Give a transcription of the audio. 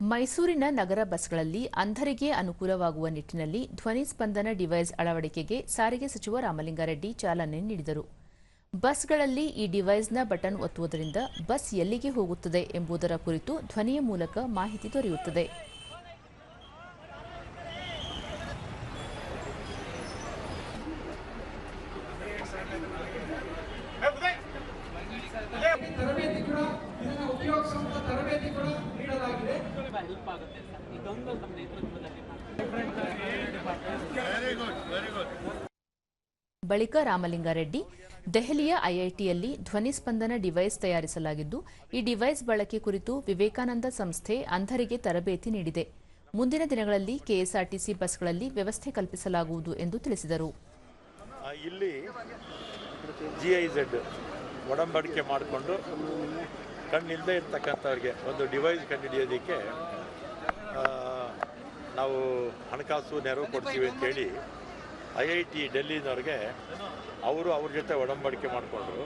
ಮೈಸೂರಿನ ನಗರ ಬಸ್ಗಳಲ್ಲಿ ಅಂಧರಿಗೆ ಅನುಕೂಲವಾಗುವ ನಿಟ್ಟಿನಲ್ಲಿ ಧ್ವನಿ ಸ್ಪಂದನ ಡಿವೈಸ್ ಅಳವಡಿಕೆಗೆ ಸಾರಿಗೆ ಸಚಿವ ರಾಮಲಿಂಗಾರೆಡ್ಡಿ ಚಾಲನೆ ನೀಡಿದರು. ಬಸ್ಗಳಲ್ಲಿ ಈ ಡಿವೈಸ್ನ ಬಟನ್ ಒತ್ತುವುದರಿಂದ ಬಸ್ ಎಲ್ಲಿಗೆ ಹೋಗುತ್ತದೆ ಎಂಬುದರ ಕುರಿತು ಧ್ವನಿಯ ಮೂಲಕ ಮಾಹಿತಿ ದೊರೆಯುತ್ತದೆ. ಹೆಲ್ಪ್ ಆಗುತ್ತೆ ಸರ್. ಇದೊಂದು ನಮ್ಮ ನೇತೃತ್ವದಲ್ಲಿ ಬಳಿಕ ರಾಮಲಿಂಗಾರೆಡ್ಡಿ ದೆಹಲಿಯ ಐಐಟಿಯಲ್ಲಿ ಧ್ವನಿ ಸ್ಪಂದನ ಡಿವೈಸ್ ತಯಾರಿಸಲಾಗಿದ್ದು ಈ ಡಿವೈಸ್ ಬಳಕೆ ಕುರಿತು ವಿವೇಕಾನಂದ ಸಂಸ್ಥೆ ಅಂಧರಿಗೆ ತರಬೇತಿ ನೀಡಿದೆ. ಮುಂದಿನ ದಿನಗಳಲ್ಲಿ ಕೆಎಸ್ಆರ್ಟಿಸಿ ಬಸ್ಗಳಲ್ಲಿ ವ್ಯವಸ್ಥೆ ಕಲ್ಪಿಸಲಾಗುವುದು ಎಂದು ತಿಳಿಸಿದರು. ಇಲ್ಲಿ ಒಡಂಬಡಿಕೆ ಮಾಡಿಕೊಂಡು ಕಣ್ಣಿಲ್ಲದೆ ಇರ್ತಕ್ಕಂಥವ್ರಿಗೆ ಒಂದು ಡಿವೈಸ್ ಕಂಡುಹಿಡಿಯೋದಕ್ಕೆ ನಾವು ಹಣಕಾಸು ನೆರವು ಕೊಡ್ತೀವಿ ಅಂತೇಳಿ ಐ ಐ ಟಿ ಡೆಲ್ಲಿನವ್ರಿಗೆ ಅವರು ಅವ್ರ ಜೊತೆ ಒಡಂಬಡಿಕೆ ಮಾಡಿಕೊಂಡ್ರು.